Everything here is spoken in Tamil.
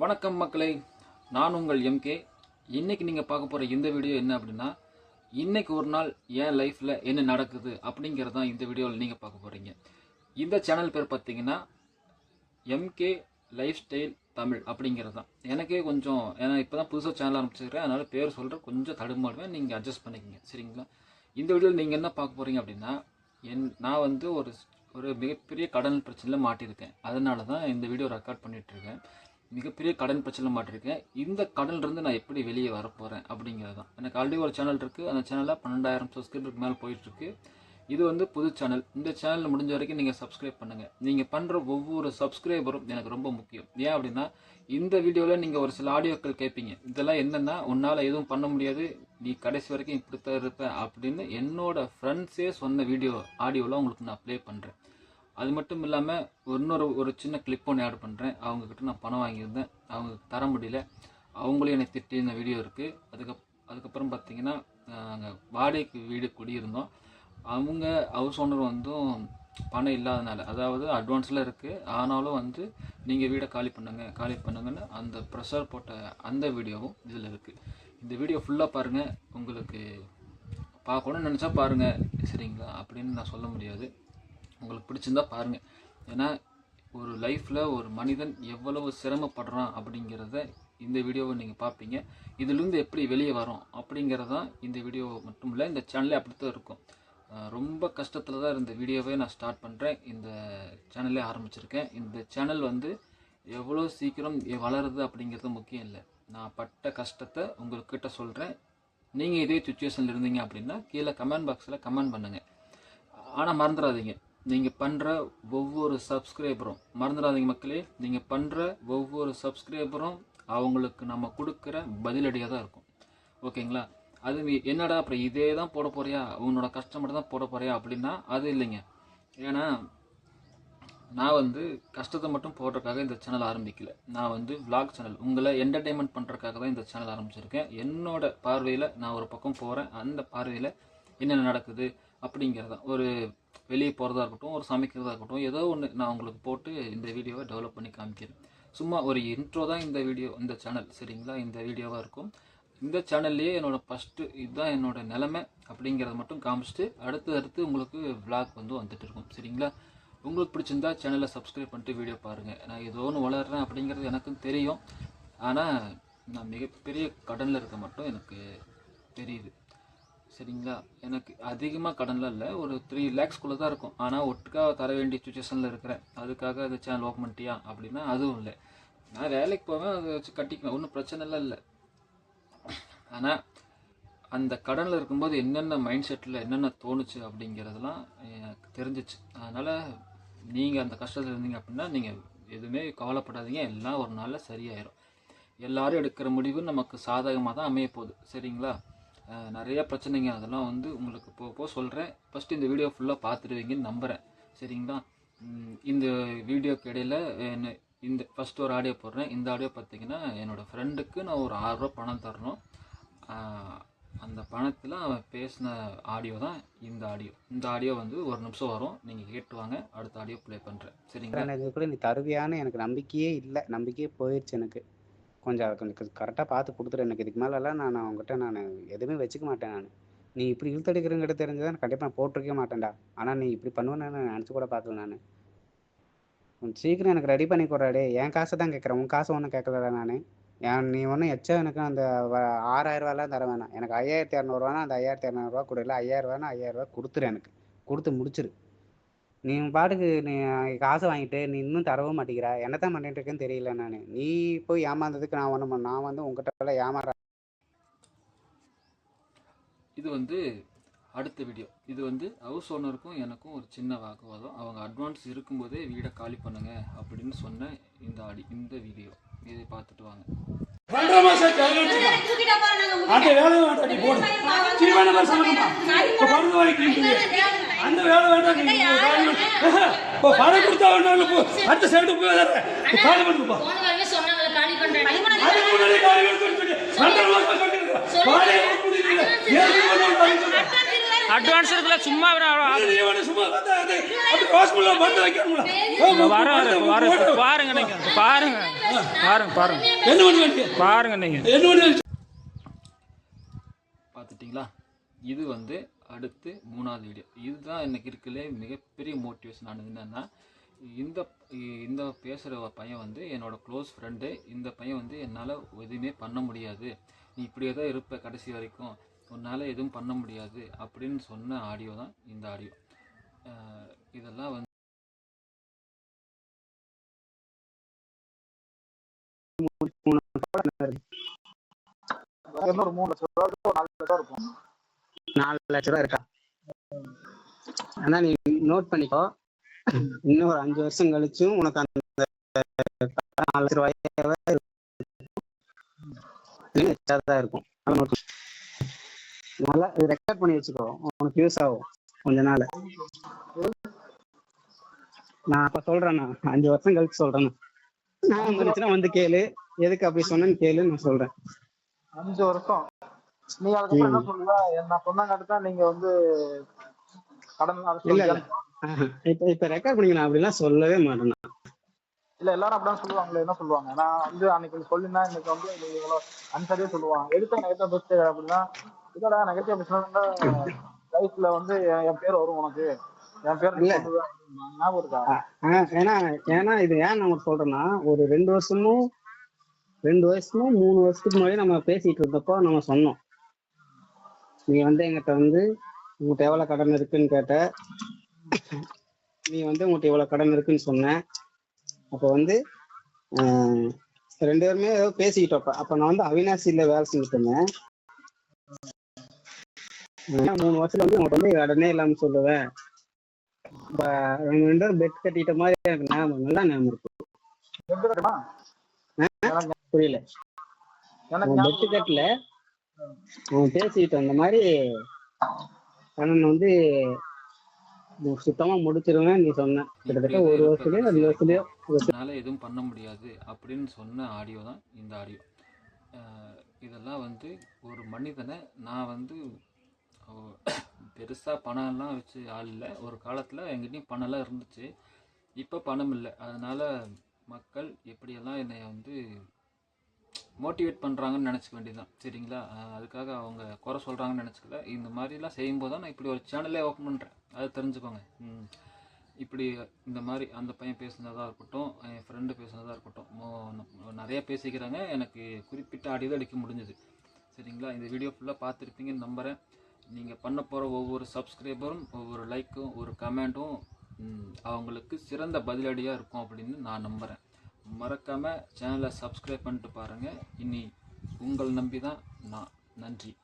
வணக்கம் மக்களே நான் உங்கள் எம்கே இன்னைக்கு நீங்கள் பார்க்க போகிற இந்த வீடியோ என்ன அப்படின்னா இன்னைக்கு ஒரு நாள் என் லைஃப்பில் என்ன நடக்குது அப்படிங்கிறது தான் இந்த வீடியோவில் நீங்கள் பார்க்க போகிறீங்க இந்த சேனல் பேர் பார்த்தீங்கன்னா எம்கே லைஃப் ஸ்டைல் தமிழ் அப்படிங்கிறது தான் எனக்கே கொஞ்சம் ஏன்னா இப்போ தான் புதுசாக சேனல் ஆரம்பிச்சிருக்கிறேன். அதனால் பேர் சொல்கிறேன் கொஞ்சம் தடுமாடுவேன் நீங்கள் அட்ஜஸ்ட் பண்ணிக்கங்க. சரிங்களா? இந்த வீடியோவில் நீங்கள் என்ன பார்க்க போகிறீங்க அப்படின்னா என் நான் வந்து ஒரு ஒரு மிகப்பெரிய கடன் பிரச்சனையில் மாட்டியிருக்கேன். அதனால தான் இந்த வீடியோ ரெக்கார்ட் பண்ணிகிட்ருக்கேன் இருக்கேன். மிகப்பெரிய கடன் பிரச்சனை மாட்டிருக்கேன் இந்த கடன்லேருந்து நான் எப்படி வெளியே வரப்போகிறேன் அப்படிங்கிறது தான். எனக்கு ஆல்ரெடி ஒரு சேனல் இருக்குது அந்த சேனலில் பன்னெண்டாயிரம் சப்ஸ்கிரைபருக்கு மேலே போயிட்டுருக்கு. இது வந்து புது சேனல் இந்த சேனலில் முடிஞ்ச வரைக்கும் நீங்கள் சப்ஸ்கிரைப் பண்ணுங்கள் நீங்கள் பண்ணுற ஒவ்வொரு சப்ஸ்கிரைபரும் எனக்கு ரொம்ப முக்கியம். ஏன் அப்படின்னா இந்த வீடியோவில் நீங்கள் ஒரு சில ஆடியோக்கள் கேட்பீங்க இதெல்லாம் என்னென்னா உன்னால் எதுவும் பண்ண முடியாது. நீ கடைசி வரைக்கும் இப்படித்தான் இருப்ப அப்படின்னு என்னோட ஃப்ரெண்ட்ஸே சொன்ன வீடியோ ஆடியோவில் உங்களுக்கு நான் ப்ளே பண்ணுறேன் அது மட்டும் இல்லாமல் இன்னொரு ஒரு சின்ன கிளிப் ஒன்று ஆட் பண்ணுறேன் அவங்கக்கிட்ட நான் பணம் வாங்கியிருந்தேன். அவங்க தர முடியல. அவங்களும் என்னை திட்டின வீடியோ இருக்குது அதுக்கு அதுக்கப்புறம் பார்த்தீங்கன்னா நாங்கள் வாடகைக்கு வீடு குடியிருந்தோம். அவங்க ஹவுஸ் ஓனர் வந்தும் பணம் இல்லாதனால அதாவது அட்வான்ஸில் இருக்குது ஆனாலும் வந்து நீங்கள் வீடை காலி பண்ணுங்க காலி பண்ணுங்கன்னு அந்த ப்ரெஷர் போட்ட அந்த வீடியோவும் இதில் இருக்குது இந்த வீடியோ ஃபுல்லாக பாருங்கள் உங்களுக்கு பார்க்கணும்னு நினச்சா பாருங்கள் சரிங்களா? அப்படின்னு நான் சொல்ல முடியாது. உங்களுக்கு பிடிச்சிருந்தா பாருங்கள் ஏன்னா ஒரு லைஃப்பில் ஒரு மனிதன் எவ்வளவு சிரமப்படுறான் அப்படிங்கிறத இந்த வீடியோவை நீங்கள் பார்ப்பீங்க இதுலேருந்து எப்படி வெளியே வரோம் அப்படிங்கிறதான் இந்த வீடியோ மட்டும் இல்லை இந்த சேனலே அப்படி தான் இருக்கும் ரொம்ப கஷ்டத்தில் தான் இந்த வீடியோவே நான் ஸ்டார்ட் பண்ணுறேன் இந்த சேனலே ஆரம்பிச்சிருக்கேன். இந்த சேனல் வந்து எவ்வளோ சீக்கிரம் வளருது அப்படிங்கிறது முக்கியம் இல்லை. நான் பட்ட கஷ்டத்தை உங்கள்கிட்ட சொல்கிறேன் நீங்கள் இதே சுச்சுவேஷனில் இருந்தீங்க அப்படின்னா கீழே கமெண்ட் பாக்ஸில் கமெண்ட் பண்ணுங்கள் ஆனால் மறந்துடாதீங்க. நீங்கள் பண்ணுற ஒவ்வொரு சப்ஸ்கிரைபரும் மறந்துடாதீங்க மக்களே நீங்கள் பண்ணுற ஒவ்வொரு சப்ஸ்கிரைபரும் அவங்களுக்கு நம்ம கொடுக்குற பதிலடியாக தான் இருக்கும். ஓகேங்களா? அது என்னடா அப்புறம் இதே தான் போட போறியா? உன்னோட கஷ்டப்பட்டு தான் போட போறியா? அப்படின்னா அது இல்லைங்க. ஏன்னா நான் வந்து கஷ்டத்தை மட்டும் போடுறதுக்காக இந்த சேனல் ஆரம்பிக்கல. நான் வந்து விளாக் சேனல் உங்களை என்டர்டெயின்மெண்ட் பண்ணுறதுக்காக தான் இந்த சேனல் ஆரம்பிச்சிருக்கேன். என்னோட பார்வையில் நான் ஒரு பக்கம் போகிறேன் அந்த பார்வையில் என்னென்ன நடக்குது அப்படிங்கிறதான். ஒரு வெளியே போகிறதா இருக்கட்டும் ஒரு சமைக்கிறதா இருக்கட்டும் ஏதோ ஒன்று நான் உங்களுக்கு போட்டு இந்த வீடியோவை டெவலப் பண்ணி காமிக்கிறேன். சும்மா ஒரு இன்ட்ரோ தான் இந்த வீடியோ இந்த சேனல் சரிங்களா? இந்த வீடியோவாக இருக்கும். இந்த சேனல்லையே என்னோட ஃபஸ்ட்டு இதுதான் என்னோட நிலமை அப்படிங்கிறத மட்டும் காமிச்சிட்டு அடுத்து அடுத்து உங்களுக்கு விளாக் வந்து வந்துட்டு இருக்கும் சரிங்களா? உங்களுக்கு பிடிச்சிருந்தா சேனலை சப்ஸ்கிரைப் பண்ணிட்டு வீடியோ பாருங்கள் நான் ஏதோ ஒன்று வளர்றேன் அப்படிங்கிறது எனக்கும் தெரியும். ஆனால் நான் மிகப்பெரிய கடனில் இருக்க மட்டும் எனக்கு தெரியுது. சரிங்களா? எனக்கு அதிகமாக கடன்லாம் இல்லை. ஒரு த்ரீ லேக்ஸ்குள்ளே தான் இருக்கும். ஆனால் ஒட்டுக்காக தர வேண்டிய சுச்சுவேஷனில் இருக்கிறேன். அதுக்காக அந்த சேனல் ஓப்பன் பண்ணிட்டியா? அப்படின்னா அதுவும் இல்லை. நான் வேலைக்கு போவேன் அதை வச்சு கட்டிக்குவேன். ஒன்றும் பிரச்சனைலாம் இல்லை. ஆனால் அந்த கடனில் இருக்கும்போது என்னென்ன மைண்ட் செட்டில் என்னென்ன தோணுச்சு அப்படிங்கிறதெல்லாம் எனக்கு தெரிஞ்சிச்சு. அதனால் நீங்கள் அந்த கஷ்டத்தில் இருந்தீங்க அப்படின்னா நீங்கள் எதுவுமே கவலைப்படாதீங்க. எல்லாம் ஒரு நாளில் சரியாயிரும். எல்லாரும் எடுக்கிற முடிவு நமக்கு சாதகமாக தான் அமைய போகுது சரிங்களா? நிறையா பிரச்சனைங்க. அதெல்லாம் வந்து உங்களுக்கு போக போக சொல்கிறேன் ஃபஸ்ட்டு இந்த வீடியோ ஃபுல்லாக பார்த்துருவீங்கன்னு நம்புகிறேன் சரிங்களா? இந்த வீடியோக்கு இடையில என்ன இந்த ஃபஸ்ட்டு ஒரு ஆடியோ போடுறேன். இந்த ஆடியோ பார்த்தீங்கன்னா என்னோடய ஃப்ரெண்டுக்கு நான் ஒரு ஆறுரூவா பணம் தரணும். அந்த பணத்தில் அவன் பேசின ஆடியோ தான் இந்த ஆடியோ இந்த ஆடியோ வந்து ஒரு நிமிஷம் வரும். நீங்கள் கேட்டு வாங்க. அடுத்த ஆடியோ ப்ளே பண்ணுறேன் சரிங்களா? எனக்கு கூட நீ தருவியான்னு எனக்கு நம்பிக்கையே இல்லை. நம்பிக்கையே போயிடுச்சு எனக்கு. கொஞ்சம் கொஞ்சம் கரெக்டாக பார்த்து கொடுத்துரு எனக்கு இதுக்கு மேலெல்லாம் நான் அவங்ககிட்ட நான் எதுவுமே வச்சுக்க மாட்டேன் நான். நீ இப்படி இழுத்தடிக்கிறங்கிட்ட தெரிஞ்சதான் கண்டிப்பாக நான் போட்டிருக்கவே மாட்டேன்டா. ஆனால் நீ இப்படி பண்ணுவேன்னு நான் நினச்சி கூட பார்க்கல நான். கொஞ்சம் சீக்கிரம் எனக்கு ரெடி பண்ணி கொடுறாடே என் காசை தான் கேட்குறேன். உன் காசை ஒன்றும் கேட்கலடா நான். ஏன் நீ ஒன்றும் எச்சா எனக்கு அந்த ஆறாயிரரூவாலாம் தர வேணாம். எனக்கு ஐயாயிரத்தி இரநூறுவானா அந்த ஐயாயிரத்தி இரநூறுவா கொடு. இல்லை ஐயாயிரரூவா கொடுத்துரு எனக்கு. கொடுத்து முடிச்சிரு. நீ உன் பாட்டுக்கு நீ காசை வாங்கிட்டு நீ இன்னும் தரவும் மாட்டேங்கிற. என்ன தான் பண்ணிட்டு இருக்கேன்னு தெரியல நான். நீ போய் ஏமாந்ததுக்கு நான் ஒன்றும் நான் வந்து உங்ககிட்ட ஏமாற இது வந்து அடுத்த வீடியோ இது வந்து ஹவுஸ் ஓனருக்கும் எனக்கும் ஒரு சின்ன வாக்குவாதம். அவங்க அட்வான்ஸ் இருக்கும்போதே வீடை காலி பண்ணுங்க அப்படின்னு சொன்ன இந்த ஆடி இந்த வீடியோ இதை பார்த்துட்டு வாங்க. அந்த போடு. அந்த வேலை வேண்டாம். நீ இப்போ காலி பணம் கொடுத்தா வேண்டாம் இப்போ அடுத்த சைடு போய் இப்போ காலி பண்ணுப்பா காலி பண்றேன் அதுக்கு முன்னாடி காலி பண்ணு மாசம் சொல்லிருக்கேன் வாடகை கொடுக்க முடியல. ஏழு மாதம் காலி அட்வான்ஸ் இருக்குல்ல சும்மா வேற வந்து வர வர வர பாருங்க நீங்க. பாருங்க. பாருங்க பாருங்க. நீங்க. பார்த்துட்டிங்களா? இது வந்து அடுத்து மூணாவது வீடியோ இதுதான் எனக்கு இருக்கலே மிகப்பெரிய மோட்டிவேஷன் ஆனது என்னன்னா இந்த இந்த பேசுகிற பையன் வந்து என்னோட க்ளோஸ் ஃப்ரெண்டு இந்த பையன் வந்து என்னால் எதுவுமே பண்ண முடியாது நீ இப்படியே தான் இருப்ப கடைசி வரைக்கும் உன்னால் எதுவும் பண்ண முடியாது அப்படின்னு சொன்ன ஆடியோ தான் இந்த ஆடியோ இதெல்லாம் வந்து இன்னொரு மூணு லட்சம் ரூபா இருக்கும் நாலு லட்ச ரூபா இருக்கா. ஆனா நீ நோட் பண்ணிக்கோ. இன்னும் ஒரு அஞ்சு வருஷம் கழிச்சும் உனக்கு அந்த நாலு லட்ச ரூபாயாவே இருக்கும். இருக்கும். நல்லா ரெக்கார்ட் பண்ணி வச்சுக்கோ. உனக்கு யூஸ் ஆகும். கொஞ்ச நாள். நான் அப்ப சொல்றேண்ணா. அஞ்சு வருஷம் கழிச்சு சொல்றேண்ணா. நான் வந்துச்சுன்னா வந்து கேளு. எதுக்கு அப்படி சொன்னேன்னு கேளு நான் சொல்றேன். அஞ்சு வருஷம். நீ அதுக்கப்புறம் என்ன சொல்லுவ நான் சொன்னாங்காட்டி தான் நீங்க வந்து கடன். இப்ப இப்ப ரெக்கார்ட் பண்ணி நான் அப்படிலாம் சொல்லவே மாட்டேன். இல்ல எல்லாரும் அப்படிதான் சொல்லுவாங்களே என்ன சொல்லுவாங்க? நான் வந்து அன்னைக்கு சொல்லினா இன்னைக்கு வந்து இவ்வளவு அன்சரியா சொல்லுவாங்க. எதுக்கு நெகட்டிவ் பேசுற அப்படின்னா இதோட நெகட்டிவ் பேசுனா லைஃப்ல வந்து என் பேர் வரும் உனக்கு. என் பேர் இல்ல. ஏன்னா ஏன்னா இது ஏன் நான் உனக்கு சொல்றேன்னா ஒரு ரெண்டு வருஷமும் ரெண்டு வருஷமும் மூணு வருஷத்துக்கு முன்னாடி நம்ம பேசிட்டு இருந்தப்போ நம்ம சொன்னோம். நீ வந்து எங்கிட்ட வந்து உங்ககிட்ட எவ்வளவு கடன் இருக்குன்னு கேட்ட. நீ வந்து உங்ககிட்ட இவ்வளவு கடன் இருக்குன்னு சொன்ன. அப்போ வந்து ரெண்டு பேருமே ஏதோ பேசிக்கிட்டோம் அப்ப. நான் வந்து அவினாசியில வேலை செஞ்சுட்டு இருந்தேன். மூணு வருஷத்துல வந்து உங்கள்கிட்ட வந்து கடனே இல்லாம சொல்லுவேன். ரெண்டு பேரும் பெட் கட்டிட்ட மாதிரி எனக்கு ஞாபகம் நல்லா ஞாபகம் இருக்கு. புரியல. எனக்கு அவன் ஞாபகம் பெட் கட்டல. அவன் பேசிட்டு அந்த மாதிரி அண்ணன் வந்து சுத்தமா முடிச்சிருவேன் நீ சொன்ன. கிட்டத்தட்ட ஒரு வருஷத்துலயோ ரெண்டு வருஷத்துலயோ என்னால எதுவும் பண்ண முடியாது அப்படின்னு சொன்ன ஆடியோ தான் இந்த ஆடியோ இதெல்லாம் வந்து ஒரு மனிதனை நான் வந்து பெருசாக பணம்லாம் வச்சு ஆள் இல்லை. ஒரு காலத்தில் எங்கிட்டையும் பணம்லாம் இருந்துச்சு. இப்போ பணம் இல்லை. அதனால் மக்கள் எப்படியெல்லாம் என்னை வந்து மோட்டிவேட் பண்ணுறாங்கன்னு நினச்சிக்க வேண்டியதுதான். சரிங்களா? அதுக்காக அவங்க குறை சொல்கிறாங்கன்னு நினச்சிக்கல. இந்த மாதிரிலாம் செய்யும்போது தான் நான் இப்படி ஒரு சேனலே ஓப்பன் பண்ணுறேன் அதை தெரிஞ்சுக்கோங்க. இப்படி இந்த மாதிரி அந்த பையன் பேசுனதாக இருக்கட்டும் என் ஃப்ரெண்டு பேசுனதாக இருக்கட்டும் நிறைய பேசிக்கிறாங்க. எனக்கு குறிப்பிட்ட ஆடியோ அடிக்க முடிஞ்சது. சரிங்களா? இந்த வீடியோ ஃபுல்லாக பார்த்துருப்பீங்கன்னு நம்புகிறேன் நீங்கள் பண்ண போகிற ஒவ்வொரு சப்ஸ்கிரைபரும் ஒவ்வொரு லைக்கும் ஒரு கமெண்ட்டும் அவங்களுக்கு சிறந்த பதிலடியாக இருக்கும் அப்படின்னு நான் நம்புகிறேன் மறக்காமல் சேனலை சப்ஸ்கிரைப் பண்ணிட்டு பாருங்கள் இனி உங்கள் நம்பி தான் நான். நன்றி.